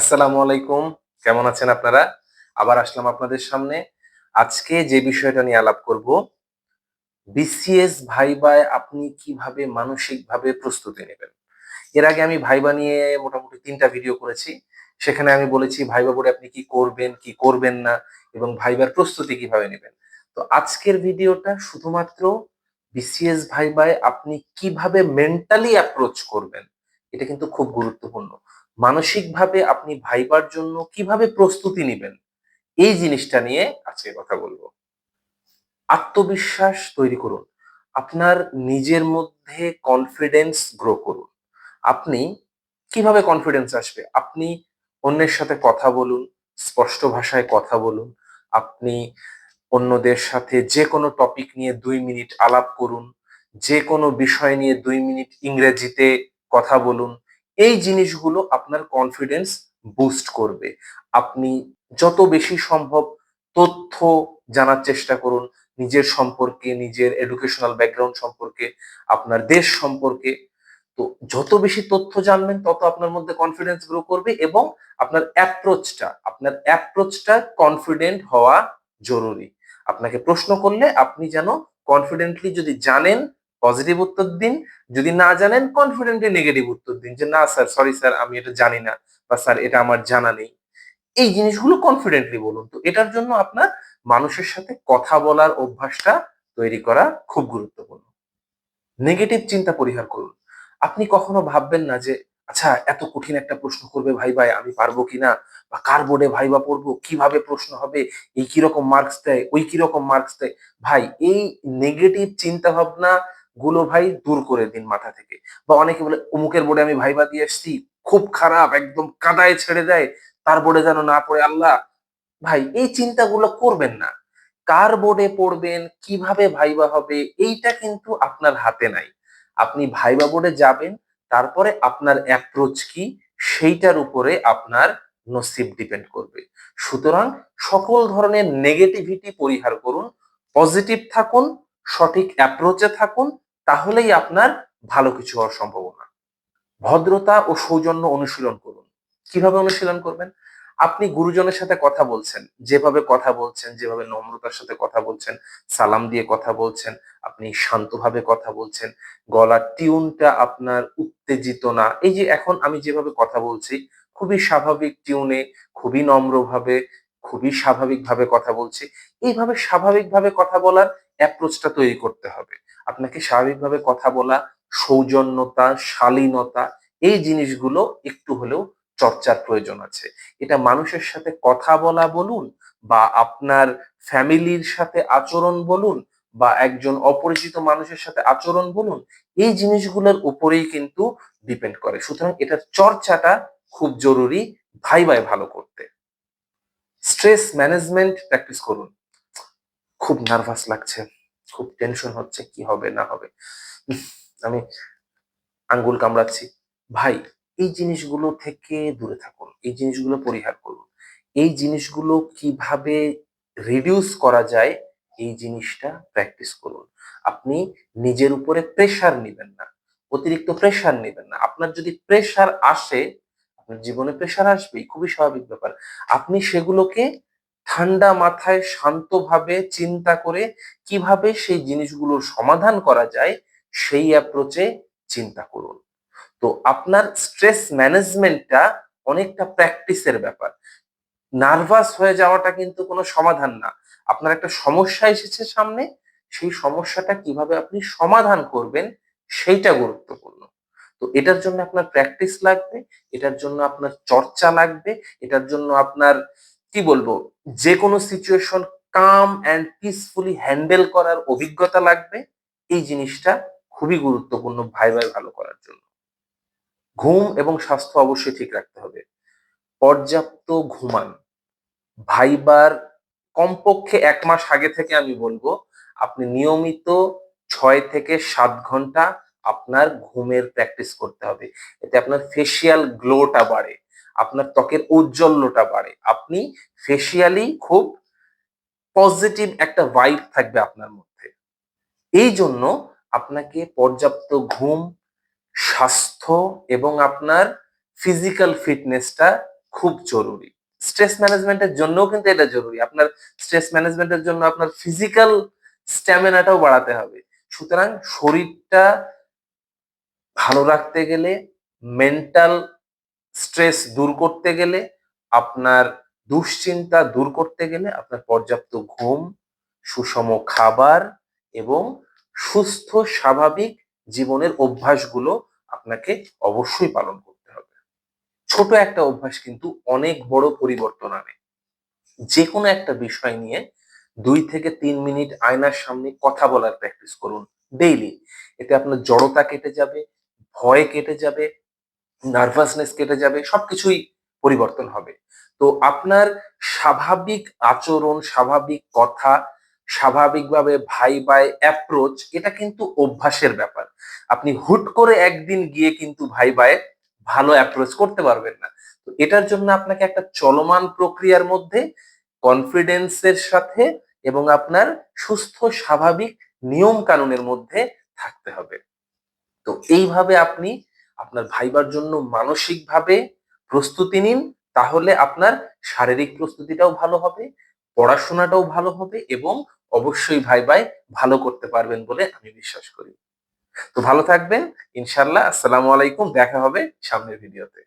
আসসালামু আলাইকুম। কেমন আছেন আপনারা? আবার আসলাম আপনাদের সামনে। আজকে যে বিষয়টা নিয়ে আলাপ করব বিসিএস ভাইবায় আপনি কীভাবে মানসিকভাবে প্রস্তুতি নেবেন? এর আগে আমি ভাইবা নিয়ে মোটামুটি তিনটা ভিডিও করেছি। সেখানে আমি বলেছি, ভাইবা বোর্ডে আপনি কি করবেন কি করবেন না, এবং ভাইবার প্রস্তুতি কীভাবে নেবেন? তো আজকের ভিডিওটা শুধুমাত্র বিসিএস ভাইবায় আপনি কীভাবে মেন্টালি অ্যাপ্রোচ করবেন, এটা কিন্তু খুব গুরুত্বপূর্ণ। মানসিকভাবে আপনি ভাইবার জন্য কীভাবে প্রস্তুতি নেবেন? এই জিনিসটা নিয়ে আজকে কথা বলব। আত্মবিশ্বাস তৈরি করুন। আপনার নিজের মধ্যে কনফিডেন্স গ্রো করুন। আপনি কীভাবে কনফিডেন্স আসবে? আপনি অন্যের সাথে কথা বলুন, স্পষ্ট ভাষায় কথা বলুন। আপনি অন্যদের সাথে যে কোনো টপিক নিয়ে দুই মিনিট আলাপ করুন। যে কোনো বিষয় নিয়ে দুই মিনিট ইংরেজিতে কথা বলুন। এই জিনিসগুলো আপনার কনফিডেন্স বুস্ট করবে। আপনি যত বেশি সম্ভব তথ্য জানার চেষ্টা করুন, নিজের সম্পর্কে, নিজের এডুকেশনাল ব্যাকগ্রাউন্ড সম্পর্কে, আপনার দেশ সম্পর্কে। তো যত বেশি তথ্য জানবেন, তত আপনার মধ্যে কনফিডেন্স গ্রো করবে এবং আপনার অ্যাপ্রোচটা আপনার অ্যাপ্রোচটা কনফিডেন্ট হওয়া জরুরি। আপনাকে প্রশ্ন করলে আপনি যেন কনফিডেন্টলি যদি জানেন পজিটিভ উত্তর দিন, যদি না জানেন কনফিডেন্টলি নেগেটিভ উত্তর দিন যে, না স্যার সরি স্যার আমি এটা জানি না বা স্যার এটা আমার জানা নেই। এই জিনিসগুলো কনফিডেন্টলি বলুন তো। এটার জন্য আপনার মানুষের সাথে কথা বলার অভ্যাসটা তৈরি করা খুব গুরুত্বপূর্ণ। নেগেটিভ চিন্তা পরিহার করুন। আপনি কখনো ভাববেন না যে আচ্ছা এত কঠিন একটা প্রশ্ন করবে ভাই ভাই, আমি পারব কিনা? বা, কার বোর্ডে ভাইবা পড়ব? কীভাবে প্রশ্ন হবে? এই কীরকম মার্কস দেয়? ওই কীরকম মার্কস দেয়? ভাই, এই নেগেটিভ চিন্তা ভাবনা গুলো ভাই দূর করে দিন মাথা থেকে। বা অনেকে বলে, অমুকের বোর্ডে আমি ভাইবা দিয়ে এসছি খুব খারাপ, একদম কাদায় ছেড়ে দেয়, তার বোর্ডে যেন না পড়ে আল্লাহ। ভাই, এই চিন্তাগুলো করবেন না। কার বোর্ডে পড়বেন, কীভাবে ভাইবা হবে, এইটা কিন্তু আপনার হাতে নাই। আপনি ভাইবা বোর্ডে যাবেন, তারপরে আপনার অ্যাপ্রোচ কি, সেইটার উপরে আপনার নসিব ডিপেন্ড করবে। সুতরাং সকল ধরনের নেগেটিভিটি পরিহার করুন পজিটিভ থাকুন, সঠিক অ্যাপ্রোচে থাকুন তাহলেই আপনার ভালো কিছু হওয়ার সম্ভাবনা। ভদ্রতা ও সৌজন্য অনুশীলন করুন। কীভাবে অনুশীলন করবেন? আপনি গুরুজনের সাথে কথা বলছেন, যেভাবে কথা বলছেন, যেভাবে নম্রতার সাথে কথা বলছেন, সালাম দিয়ে কথা বলছেন, আপনি শান্তভাবে কথা বলছেন গলার টিউনটা আপনার উত্তেজিত না। এই যে এখন আমি যেভাবে কথা বলছি, খুবই স্বাভাবিক টিউনে, খুবই নম্রভাবে, খুবই স্বাভাবিকভাবে কথা বলছি। এইভাবে স্বাভাবিকভাবে কথা বলার অ্যাপ্রোচটা তৈরি করতে হবে। আপনাকে স্বাভাবিকভাবে কথা বলা, সৌজন্যতা, শালীনতা, এই জিনিসগুলো একটু হলেও চর্চার প্রয়োজন আছে। এটা মানুষের সাথে কথা বলা বলুন বা আপনার ফ্যামিলির সাথে আচরণ বলুন বা একজন অপরিচিত মানুষের সাথে আচরণ বলুন, এই জিনিসগুলোর উপরেই কিন্তু ডিপেন্ড করে। সুতরাং এটার চর্চাটা খুব জরুরি, ভাই ভাই ভালো করতে। স্ট্রেস ম্যানেজমেন্ট প্র্যাকটিস করুন। খুব নার্ভাস লাগছে। খুব টেনশন হচ্ছে কি হবে, না হবে। আমি আঙ্গুল কামড়াচ্ছি। ভাই, এই জিনিসগুলো থেকে দূরে থাকুন। এই জিনিসগুলো পরিহার করুন। এই জিনিসগুলো কীভাবে রিডিউস করা যায়, এই জিনিসটা প্র্যাকটিস করুন। আপনি নিজের উপরে প্রেশার নেবেন না। অতিরিক্ত প্রেশার নেবেন না। আপনার যদি প্রেশার আসে, আপনার জীবনে প্রেশার আসবেই, খুবই স্বাভাবিক ব্যাপার। আপনি সেগুলোকে ঠান্ডা মাথায় শান্তভাবে চিন্তা করে কীভাবে সেই জিনিসগুলোর সমাধান করা যায়, সেই অ্যাপ্রোচে চিন্তা করুন। তো আপনার স্ট্রেস ম্যানেজমেন্টটা অনেকটা প্র্যাকটিসের ব্যাপার। নার্ভাস হয়ে যাওয়াটা কিন্তু কোনো সমাধান না। আপনার একটা সমস্যা এসেছে সামনে, সেই সমস্যাটা কীভাবে আপনি সমাধান করবেন, সেইটা গুরুত্বপূর্ণ। তো এটার জন্য আপনার প্র্যাকটিস লাগবে, এটার জন্য আপনার চর্চা লাগবে, এটার জন্য আপনার কি বলব? যে কোনো situation calm and peacefully handle করার অভিজ্ঞতা লাগবে। এই জিনিসটা খুবই গুরুত্বপূর্ণ ভাই ভাই ভালো করার জন্য। ঘুম এবং স্বাস্থ্য অবশ্যই ঠিক রাখতে হবে। পর্যাপ্ত ঘুমান। ভাইবার কমপক্ষে এক মাস আগে থেকে আমি বলব, আপনি নিয়মিত ছয় থেকে সাত ঘণ্টা আপনার ঘুমের প্র্যাকটিস করতে হবে। এতে আপনার ফেসিয়াল গ্লোটা বাড়ে। আপনার ত্বকের ঔজ্জ্বল্যটা বাড়ে। আপনি ফেসিয়ালি খুব পজিটিভ একটা ভাইব থাকবে আপনার মধ্যে। এই জন্য আপনাকে পর্যাপ্ত ঘুম, স্বাস্থ্য এবং আপনার ফিজিক্যাল ফিটনেসটা খুব জরুরি। স্ট্রেস ম্যানেজমেন্টের জন্যও কিন্তু এটা জরুরি। আপনার স্ট্রেস ম্যানেজমেন্টের জন্য আপনার ফিজিক্যাল স্ট্যামিনাটাও বাড়াতে হবে। সুতরাং শরীরটা ভালো রাখতে গেলে মেন্টাল স্ট্রেস দূর করতে গেলে, আপনার দুশ্চিন্তা দূর করতে গেলে আপনার পর্যাপ্ত ঘুম, সুষম খাবার এবং সুস্থ স্বাভাবিক জীবনের অভ্যাসগুলো আপনাকে অবশ্যই পালন করতে হবে। ছোট একটা অভ্যাস কিন্তু অনেক বড় পরিবর্তন আনে। যে কোনো একটা বিষয় নিয়ে দুই থেকে তিন মিনিট আয়নার সামনে কথা বলার প্র্যাকটিস করুন ডেইলি এতে আপনার জড়তা কেটে যাবে, ভয় কেটে যাবে নার্ভাসনেস কেটে যাবে, সবকিছুই পরিবর্তন হবে। তো আপনার স্বাভাবিক আচরণ, স্বাভাবিক কথা, স্বাভাবিকভাবে ভাই ভাই অ্যাপ্রোচ এটা কিন্তু অভ্যাসের ব্যাপার। আপনি হুট করে একদিন গিয়ে কিন্তু ভাই ভাই ভালো অ্যাপ্রোচ করতে পারবেন না। তো এটার জন্য আপনাকে একটা চলমান প্রক্রিয়ার মধ্যে কনফিডেন্সের সাথে এবং আপনার সুস্থ, স্বাভাবিক নিয়ম কানুনের মধ্যে থাকতে হবে। তো এইভাবে আপনি আপনার ভাইবার জন্য মানসিকভাবে প্রস্তুতি নিন, তাহলে আপনার শারীরিক প্রস্তুতিটাও ভালো হবে, পড়াশোনাটাও ভালো হবে এবং অবশ্যই ভাই ভাই ভালো করতে পারবেন বলে আমি বিশ্বাস করি। তো ভালো থাকবেন ইনশাল্লাহ আসসালামু আলাইকুম, দেখা হবে সামনের ভিডিওতে।